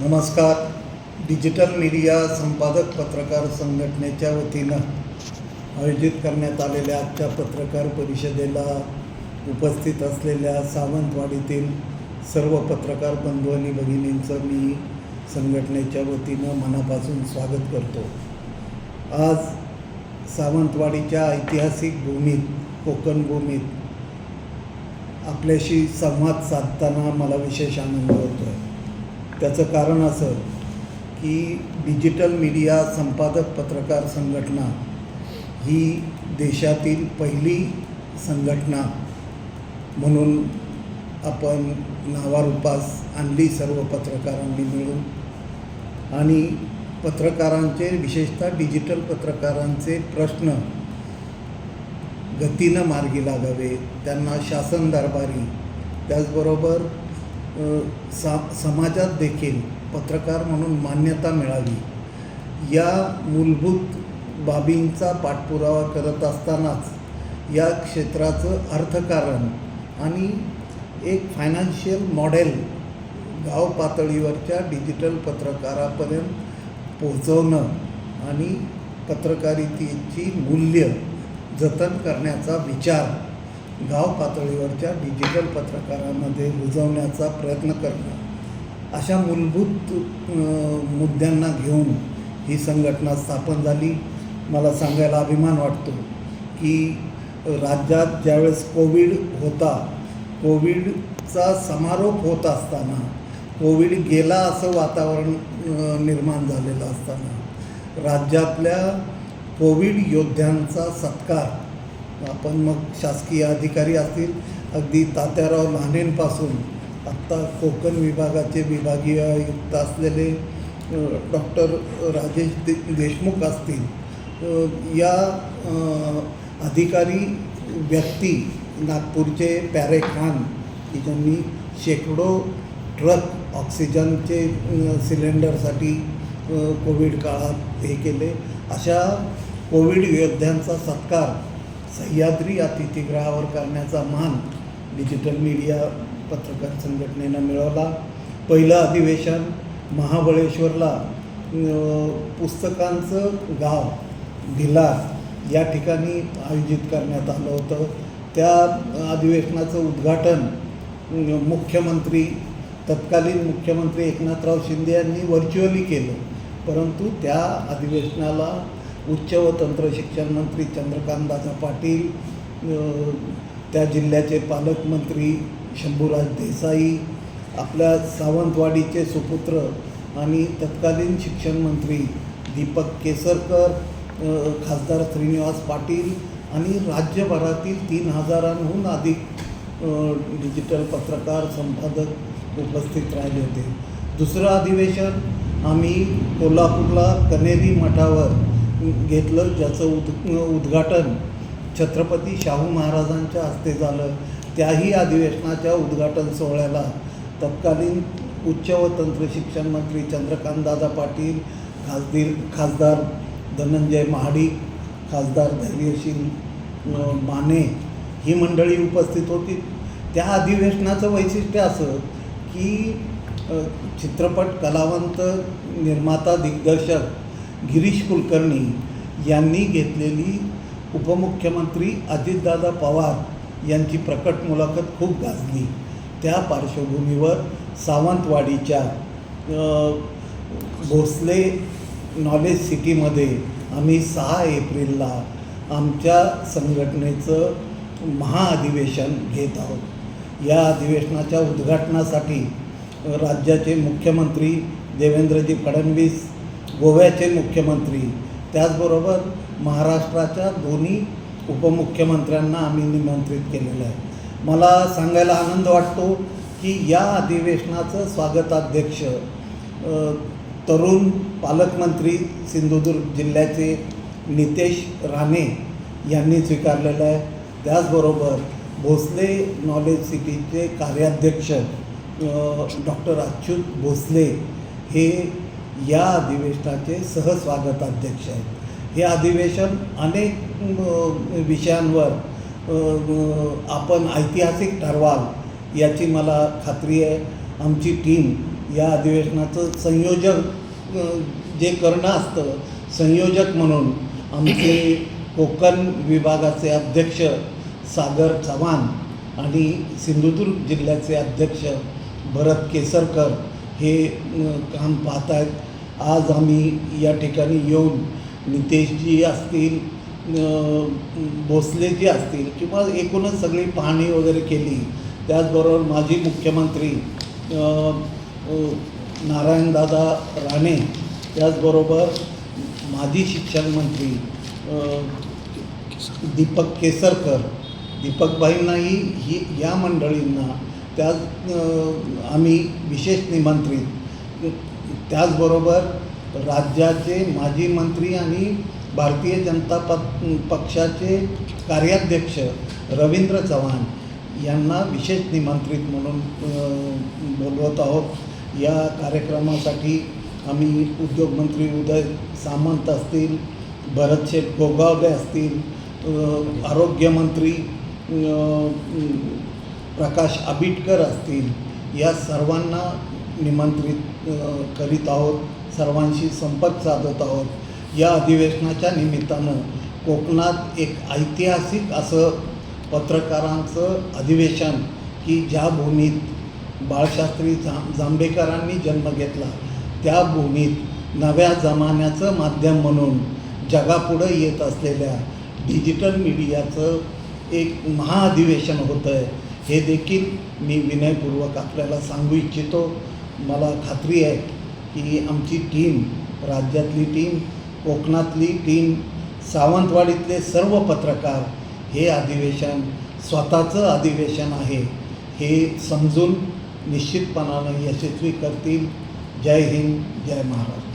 नमस्कार. Digital media संपादक पत्रकार संघटनेच्या वतीनं आयोजित करण्यात आलेल्या आजच्या पत्रकार परिषदेला उपस्थित असलेल्या सावंतवाडीतील सर्व पत्रकार बंधू आणि भगिनींचं मी संघटनेच्या वतीनं मनापासून स्वागत करतो. आज सावंतवाडीच्या ऐतिहासिक भूमीत कोकण भूमीत आपल्याशी संवाद साधताना मला विशेष आनंद होतो आहे त्याचं कारण असं की डिजिटल मीडिया संपादक पत्रकार संघटना ही देशातील पहिली संघटना म्हणून आपण नावारूपास आणली सर्व पत्रकारांनी मिळून. आणि पत्रकारांचे विशेषतः डिजिटल पत्रकारांचे प्रश्न गतीनं मार्गी लागावे त्यांना शासन दरबारी त्याचबरोबर सा समाजात देखील पत्रकार म्हणून मान्यता मिळावी. या मूलभूत बाबींचा पाठपुरावा करत असतानाच या क्षेत्राचं अर्थकारण आणि एक फायनान्शियल मॉडेल गाव पातळीवरच्या डिजिटल पत्रकारापर्यंत पोहोचवणं आणि पत्रकारितेची मूल्य जतन करण्याचा विचार गाव पातळीवरच्या डिजिटल पत्रकारामध्ये रुजवण्याचा प्रयत्न करणं. अशा मूलभूत मुद्द्यांना घेऊन ही संघटना स्थापन झाली. मला सांगायला अभिमान वाटतो की राज्यात ज्यावेळेस कोविड होता कोविडचा समारोप होत असताना कोविड गेला असं वातावरण निर्माण झालेलं असताना राज्यातल्या कोविड योद्ध्यांचा सत्कार आपण मग शासकीय अधिकारी असतील अगदी तात्याराव लहानेंपासून आत्ता कोकण विभागाचे विभागीय आयुक्त असलेले डॉक्टर राजेश दे देशमुख असतील या अधिकारी व्यक्ती नागपूरचे पॅरे खान की ज्यांनी शेकडो ट्रक ऑक्सिजनचे सिलेंडरसाठी कोविड काळात हे केले अशा कोविड योद्ध्यांचा सत्कार सह्याद्री अतिथीगृहावर करण्याचा मान डिजिटल मीडिया पत्रकार संघटनेनं मिळवला. पहिलं अधिवेशन महाबळेश्वरला पुस्तकांचं गाव भिलार या ठिकाणी आयोजित करण्यात आलं होतं. त्या अधिवेशनाचं उद्घाटन मुख्यमंत्री तत्कालीन मुख्यमंत्री एकनाथराव शिंदे यांनी व्हर्च्युअली केलं. परंतु त्या अधिवेशनाला उच्च व तंत्र शिक्षण मंत्री चंद्रकांतदादा पाटील त्या जिल्ह्याचे पालकमंत्री शंभूराज देसाई आपल्या सावंतवाडीचे सुपुत्र आणि तत्कालीन शिक्षण मंत्री दीपक केसरकर खासदार श्रीनिवास पाटील आणि राज्यभरातील तीन हजारांहून अधिक डिजिटल पत्रकार संपादक उपस्थित राहिले होते. दुसरं अधिवेशन आम्ही कोल्हापूरला कनेरी मठावर घेतलं ज्याचं उद उद्घाटन छत्रपती शाहू महाराजांच्या हस्ते झालं. त्याही अधिवेशनाच्या उद्घाटन सोहळ्याला तत्कालीन उच्च व तंत्र शिक्षण मंत्री चंद्रकांतदादा पाटील खासदीर खासदार धनंजय महाडिक खासदार धैर्यशील माने ही मंडळी उपस्थित होती. त्या अधिवेशनाचं वैशिष्ट्य असं की चित्रपट कलावंत निर्माता दिग्दर्शक गिरीश कुलकर्णी यांनी घेतलेली उपमुख्यमंत्री अजितदादा पवार यांची प्रकट मुलाखत खूप गाजली. त्या पार्श्वभूमीवर सावंतवाडीच्या भोसले नॉलेज सिटीमध्ये आम्ही सहा एप्रिलला आमच्या संघटनेचं महाअधिवेशन घेत आहोत. या अधिवेशनाच्या उद्घाटनासाठी राज्याचे मुख्यमंत्री देवेंद्रजी फडणवीस गोव्याचे मुख्यमंत्री. त्याचबरोबर महाराष्ट्राच्या दोन्ही उपमुख्यमंत्र्यांना आम्ही निमंत्रित केलेलं आहे. मला सांगायला आनंद वाटतो की या अधिवेशनाचं स्वागताध्यक्ष तरुण पालकमंत्री सिंधुदुर्ग जिल्ह्याचे नितेश राणे यांनी स्वीकारलेलं आहे. त्याचबरोबर भोसले नॉलेज सिटीचे कार्याध्यक्ष डॉक्टर अच्युत भोसले हे या अधिवेशनाचे सहस्वागताध्यक्ष आहेत. हे अधिवेशन अनेक विषयांवर आपण ऐतिहासिक ठरवाल याची मला खात्री आहे. आमची टीम या अधिवेशनाचं संयोजक जे करणं असतं संयोजक म्हणून आमचे कोकण विभागाचे अध्यक्ष सागर चव्हाण आणि सिंधुदुर्ग जिल्ह्याचे अध्यक्ष भरत केसरकर हे काम पाहत आहेत आज आम्ही या ठिकाणी येऊन नितेशजी असतील भोसलेजी असतील किंवा एकूणच सगळी पाहणी वगैरे केली त्याचबरोबर माजी मुख्यमंत्री नारायणदादा राणे त्याचबरोबर माजी शिक्षण मंत्री दीपक केसरकर दीपकबाईंनाही ही या मंडळींना त्याच आम्ही विशेष निमंत्रित. त्याचबरोबर राज्याचे माजी मंत्री आणि भारतीय जनता पक पक्षाचे कार्याध्यक्ष रवींद्र चव्हाण यांना विशेष निमंत्रित म्हणून बोलवत आहोत. या कार्यक्रमासाठी आम्ही उद्योगमंत्री उदय सामंत असतील भरत शेठ गोगावले असतील आरोग्यमंत्री प्रकाश आबिटकर असतील या सर्वांना निमंत्रित करीत आहोत सर्वांशी संपर्क साधत आहोत. या अधिवेशनाच्या निमित्तानं कोकणात एक ऐतिहासिक असं पत्रकारांचं अधिवेशन की ज्या भूमीत बाळशास्त्री जा जांभेकरांनी जन्म घेतला त्या भूमीत नव्या जमान्याचं माध्यम म्हणून जगापुढं येत असलेल्या डिजिटल मीडियाचं एक महाअधिवेशन होतं आहे हे देखील मी विनयपूर्वक आपल्याला सांगू इच्छितो. मला खात्री आहे की आमची टीम राज्यातली टीम कोकणातली टीम सावंतवाडीतले सर्व पत्रकार हे अधिवेशन स्वतःचं अधिवेशन आहे हे समजून निश्चितपणानं यशस्वी करतील. जय हिंद जय महाराष्ट्र.